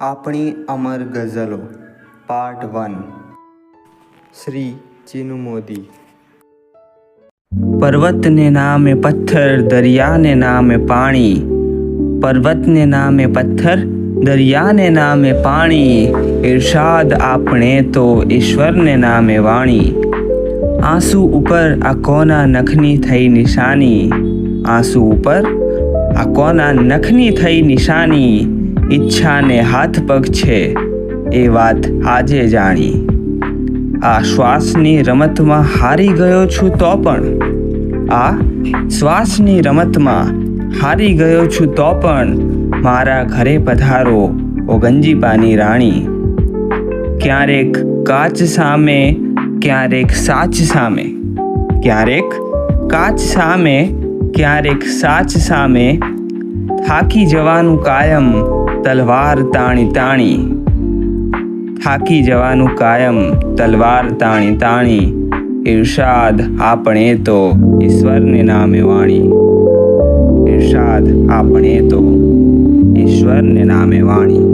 આપણી અમર ગઝલો પાર્ટ વન શ્રી ચીનુ મોદી પર્વતને નામે પથ્થર, દરિયાને નામે પાણી. પર્વતને નામે પથ્થર, દરિયાને નામે પાણી. ઇરશાદ આપણે તો ઈશ્વરને નામે વાણી. આંસુ ઉપર આ કોના નખની થઈ નિશાની? આંસુ ઉપર આ કોના નખની થઈ નિશાની? ઈચ્છાને હાથ પગ છે એ વાત આજે જાણી. આ શ્વાસની રમતમાં હારી ગયો છું તો પણ. આ શ્વાસની રમતમાં હારી ગયો છું તો પણ મારા ઘરે પધારો ઓ ગંજીપાની રાણી. ક્યારેક કાચ સામે, ક્યારેક સાચ સામે. ક્યારેક કાચ સામે, ક્યારેક સાચ સામે. થાકી જવાનું કાયમ તલવાર તાણી તાણી. થાકી જવાનું કાયમ તલવાર તાણી તાણી. ઈર્ષાદ આપણે તો ઈશ્વરને નામે વાણી. ઈર્ષાદ આપણે તો ઈશ્વરને નામે વાણી.